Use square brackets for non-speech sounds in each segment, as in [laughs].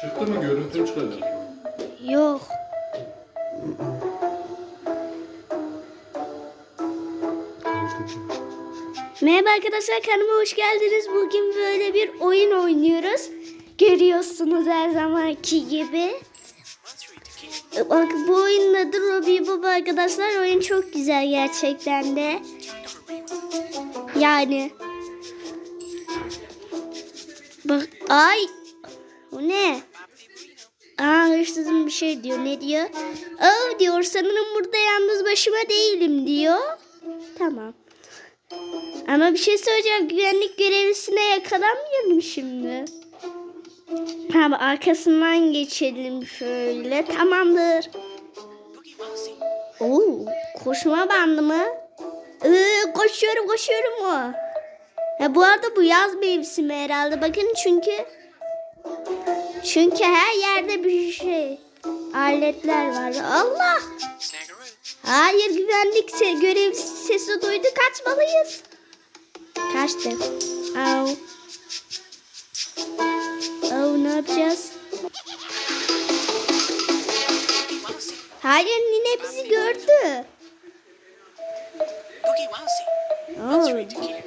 Çıktı mı görüntüm çıkacak. Yok. Merhaba arkadaşlar kanalıma hoş geldiniz. Bugün böyle bir oyun oynuyoruz. Görüyorsunuz her zamanki gibi. Bak bu oyunun adı Robbie Bob arkadaşlar. Oyun çok güzel gerçekten de. Yani. Bak ay. O ne? Aa hırsızım bir şey diyor. Ne diyor? Aa diyor sanırım burada yalnız başıma değilim diyor. Tamam. Ama bir şey söyleyeceğim. Güvenlik görevlisine yakalanmayalım şimdi. Tamam arkasından geçelim şöyle. Tamamdır. Oo, koşma bandı mı? Ee, koşuyorum koşuyorum o. Ya bu arada bu yaz mevsimi herhalde. Bakın çünkü çünkü her yerde bir şey aletler var. Allah! Hayır güvenlik se görev sesi duydu kaçmalıyız. Kaçtık. Au. Au ne yapacağız? Hayır nine bizi gördü. Tequila.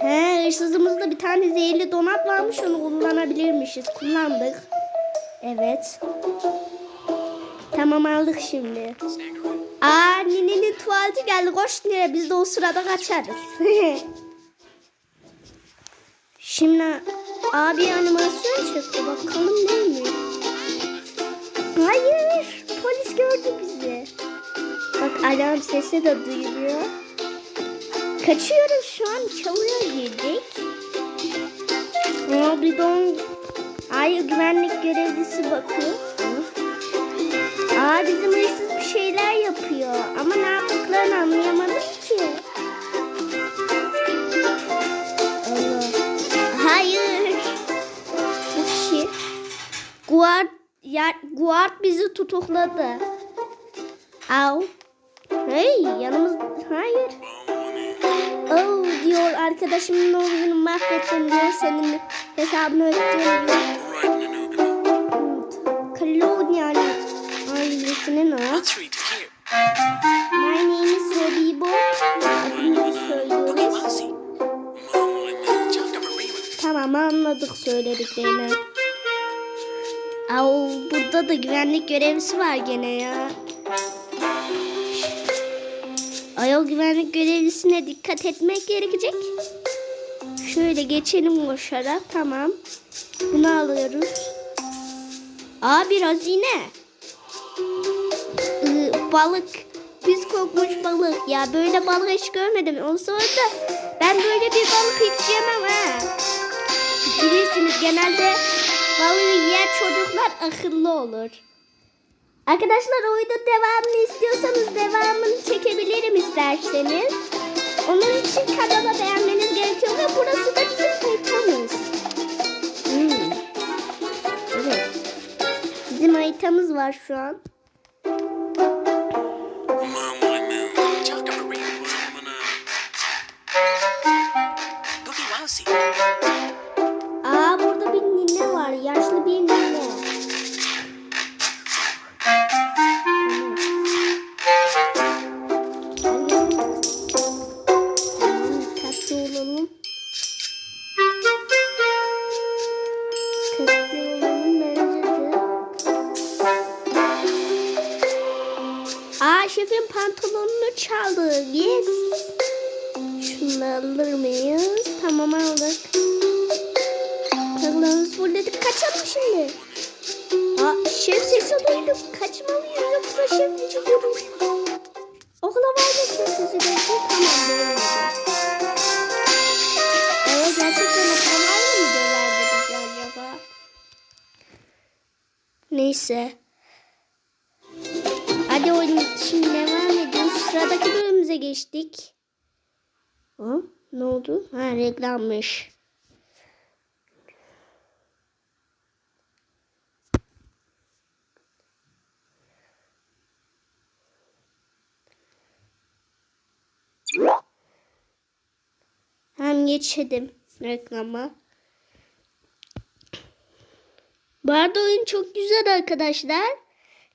He hırsızımızda bir tane zehirli donat varmış onu kullanabilirmişiz. Kullandık. Evet. Tamam aldık şimdi. Aa ninenin tuvaleti geldi. Koş nine biz de o sırada kaçarız. [laughs] şimdi abi animasyon çıktı. Bakalım neymiş. Hayır. Polis gördü bizi. Bak alarm sesi de duyuluyor. Kaçıyoruz şu an çalıya girdik. Aa bir don... Hayır güvenlik görevlisi bakıyor. Aa bizim hırsız bir şeyler yapıyor. Ama ne yaptıklarını anlayamadım ki. Hayır. Bu kişi. Guard, ya, guard bizi tutukladı. Au. Hey yanımız... Hayır. Oh diyor arkadaşımın oyunu mahvettim diyor senin hesabını öttüm diyor. Tamam anladık söylediklerini. Au burada da güvenlik görevlisi var gene ya. Ayol güvenlik görevlisine dikkat etmek gerekecek. Şöyle geçelim koşarak. Tamam. Bunu alıyoruz. Aa bir hazine. Ee, balık. Pis kokmuş balık. Ya böyle balık hiç görmedim. Onu sonra da ben böyle bir balık hiç yemem ha. Bilirsiniz genelde balığı yiyen çocuklar akıllı olur. Arkadaşlar oyunun devamını istiyorsanız devamını çekebilirim isterseniz. Onun için kanala beğenmeniz gerekiyor ve burası da bizim haritamız. Hmm. Evet. Bizim haritamız var şu an. Şefin pantolonunu çaldı. Yes. Şunu alır mıyız? Tamam aldık. Takılarımızı fulledik. Kaçalım şimdi. Aa, şef sesi duydum. Kaçmalıyız yoksa şef bizi vurur. Okula var da şef bizi görecek. Tamam böyle. Evet gerçekten okula var mı diyorlardı bize acaba? Neyse. Şimdi devam ediyoruz. Sıradaki bölümümüze geçtik. Ha, ne oldu? Ha reklammış. Hem geçelim reklama. Bu arada oyun çok güzel arkadaşlar.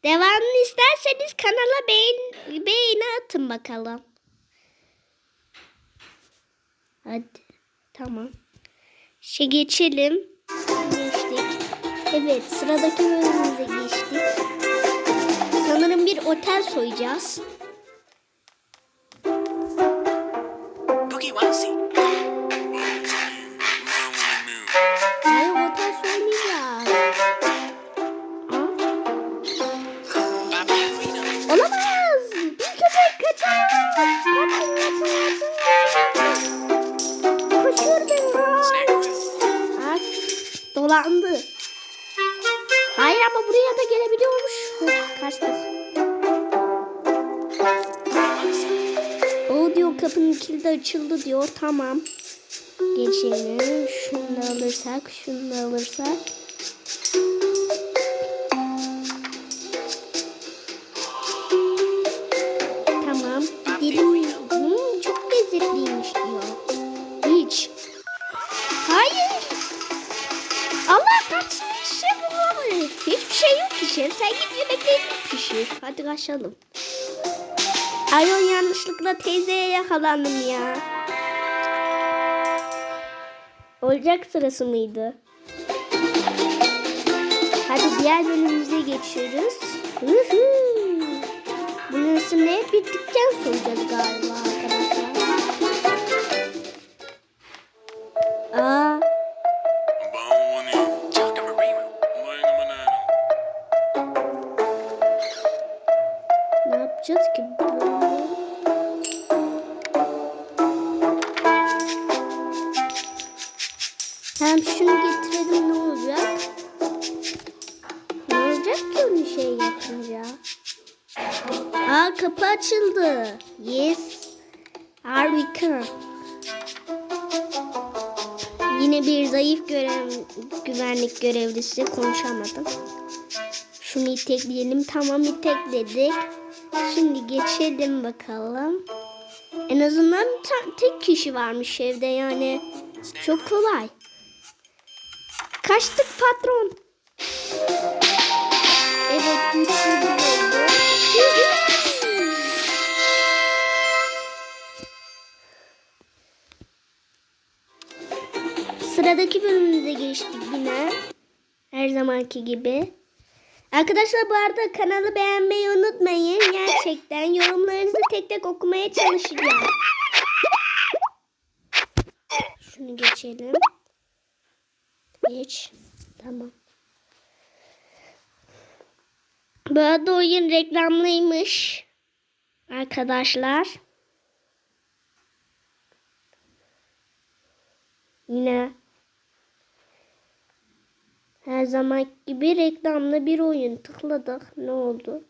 Devamını isterseniz kanala beğen, beğeni atın bakalım. Hadi. Tamam. Şey geçelim. Geçtik. Evet sıradaki bölümümüze geçtik. Sanırım bir otel soyacağız. Boogie Wowsy. Diyor kapının kilidi açıldı diyor. Tamam. Geçelim. Şunu da alırsak, şunu da alırsak. Tamam. Gidelim. Hmm, çok lezzetliymiş diyor. Hiç. Hayır. Allah kaçmış şef olamaz. Hiçbir şey yok ki. Sen git yemeklerini pişir. Hadi kaçalım. Ayol yanlışlıkla teyzeye yakalandım ya. Olacak sırası mıydı? Hadi diğer bölümümüze geçiyoruz. Bunun bir dükkan soracağız galiba şunu getirelim ne olacak? Ne olacak ki onu şey yapınca? Aa kapı açıldı. Yes. Harika. Yine bir zayıf görev, güvenlik görevlisi konuşamadım. Şunu itekleyelim. Tamam itekledik. Şimdi geçelim bakalım. En azından tek kişi varmış evde yani. Çok kolay. Kaçtık patron. Evet oldu. Sıradaki bölümümüze geçtik yine. Her zamanki gibi. Arkadaşlar bu arada kanalı beğenmeyi unutmayın. Gerçekten yorumlarınızı tek tek okumaya çalışacağım. Şunu geçelim. Geç. Tamam. Bu arada oyun reklamlıymış. Arkadaşlar. Yine her zaman gibi reklamlı bir oyun tıkladık. Ne oldu?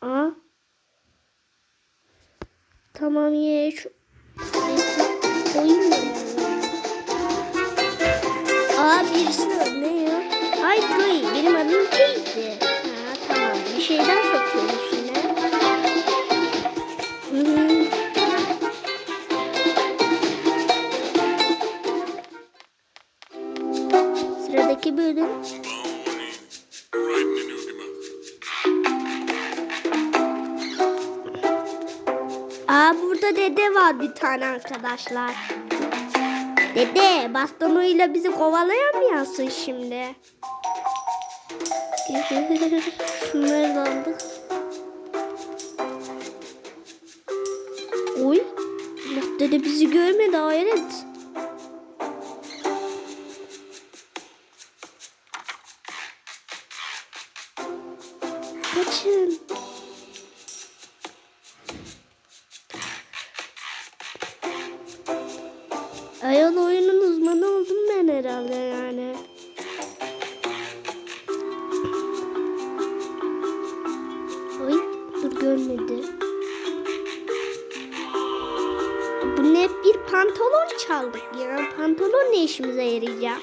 Aa. Tamam ye şu Aa birisi ne ya? Ay Chloe benim adım Casey. Ha tamam bir şeyden sokuyormuş yine. Hı. Sıradaki bölüm. Aa burada dede var bir tane arkadaşlar. Dede bastonuyla bizi kovalayamıyorsun şimdi. [laughs] Şunları aldık. Oy. Allah dede bizi görmedi hayret. Kaçın. Ayol herhalde yani. Oy dur görmedi. Bu ne bir pantolon çaldık ya. Pantolon ne işimize yarayacak?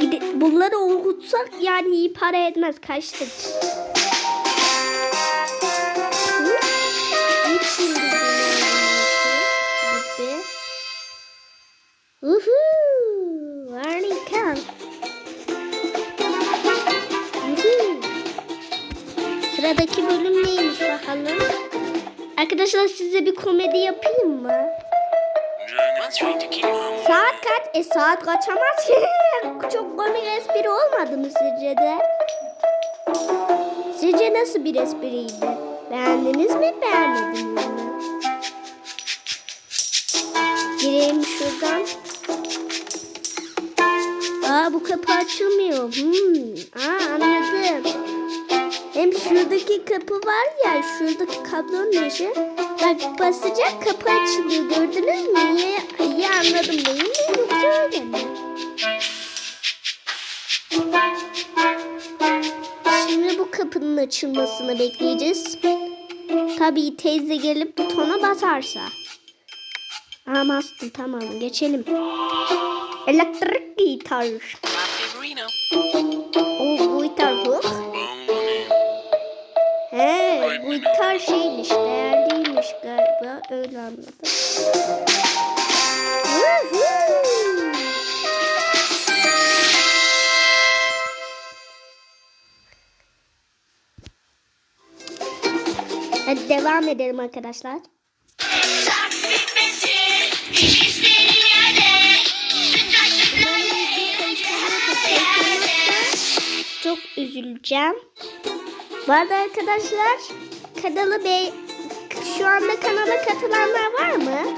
Gide, bunları okutsak yani iyi para etmez kaçtık. Arkadaşlar size bir komedi yapayım mı? Saat kaç? E saat kaçamaz ki. [laughs] Çok komik espri olmadı mı sizce de? Sizce nasıl bir espriydi? Beğendiniz mi beğenmediniz mi? Gireyim şuradan. Aa bu kapı açılmıyor. Hmm. Aa anladım. Hem şuradaki kapı var ya şuradaki kablonun dışı. Bak basacak kapı açılıyor gördünüz mü? İyi, iyi anladım değil mi? Yoksa öyle mi? Şimdi bu kapının açılmasını bekleyeceğiz. Tabii teyze gelip butona basarsa. Aa bastı tamam geçelim. Elektrik gitar. He bu gitar şeymiş değerliymiş galiba öyle anladım. Hadi devam edelim arkadaşlar. Çok üzüleceğim. Bu arada arkadaşlar kanalı be şu anda kanala katılanlar var mı?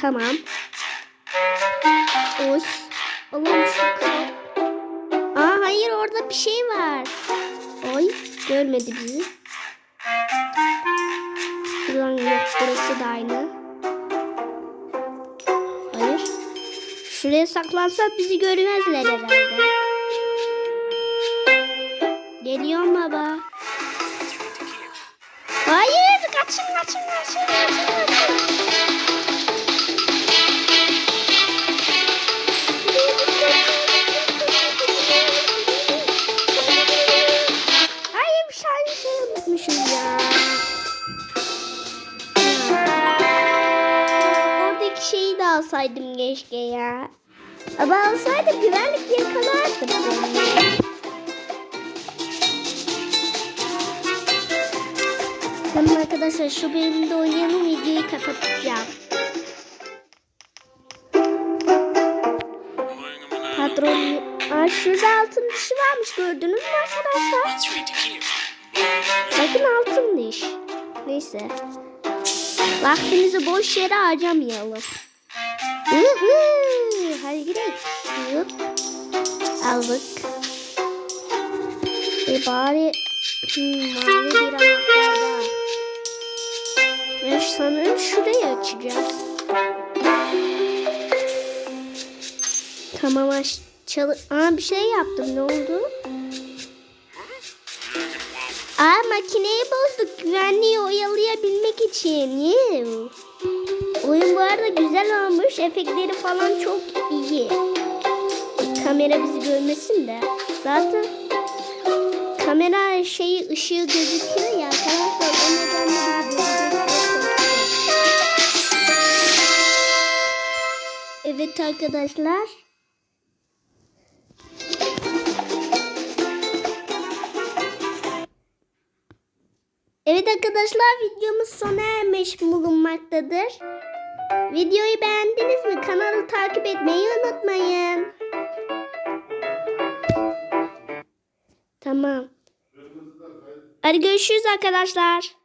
Tamam. Oy. Allah'ım şu. Aa hayır orada bir şey var. Oy görmedi bizi. Ulan yok burası da aynı. Şuraya saklansak bizi görmezler herhalde. Geliyorum baba. Hayır kaçın kaçın kaçın kaçın ya. Ama alsaydım güvenlik yakalardı. Tamam arkadaşlar şu bölümde oynayalım videoyu kapatacağım. Patron Aa, şurada altın dişi varmış gördünüz mü arkadaşlar? Bakın altın diş. Neyse. Vaktimizi boş yere harcamayalım. Hadi gidelim. Hop. Aldık. E bari hmm, mavi bir anahtar var. Ve sanırım şurayı açacağız. Tamam aç. Çalı Aa bir şey yaptım. Ne oldu? Aa makineyi bozduk güvenliği oyalayabilmek için. Yuh. Oyun bu arada güzel olmuş. Efektleri falan çok iyi. Kamera bizi görmesin de. Zaten kamera şeyi ışığı gözüküyor ya arkadaşlar. O nedenle. Evet arkadaşlar. Evet arkadaşlar videomuz sona ermiş bulunmaktadır. Videoyu beğendiniz mi? Kanalı takip etmeyi unutmayın. Tamam. Hadi görüşürüz arkadaşlar.